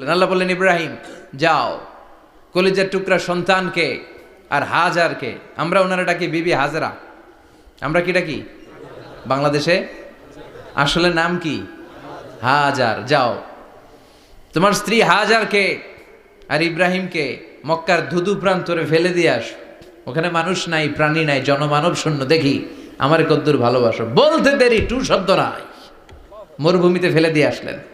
আল্লাহ বললেন ইব্রাহিম, যাও। কলিজার টুকরা সন্তানকে আর হাজারকে। আমরা ওনারা ডাকি, বিবি হাজারা। আমরা কি ডাকি? বাংলাদেশে? আসলে নাম কি? হাজার। যাও। তোমার স্ত্রী হাজারকে আর ইব্রাহিমকে মক্কার ধুধু প্রান্তরে ফেলে দিয়ে আস। ওখানে মানুষ নাই, প্রাণী নাই, জনমানব শূন্য। দেখি, আমার কদ্দুর ভালোবাসো। বলতে দেরি, টু শব্দ নাই। মরুভূমিতে ফেলে দিয়ে আসলেন।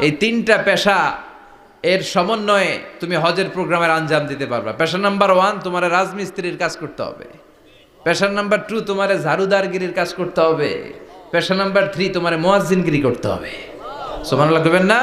এই তিনটা পেশা এর সমন্বয়ে তুমি হজের প্রোগ্রামের আঞ্জাম দিতে পারবা। পেশা নাম্বার ওয়ান, তোমার রাজমিস্ত্রির কাজ করতে হবে। পেশা নাম্বার টু, তোমার ঝাড়ুদারগিরির কাজ করতে হবে। পেশা নাম্বার থ্রি, তোমার মোয়াজিনগিরি করতে হবে। সোমান লাগবেন না?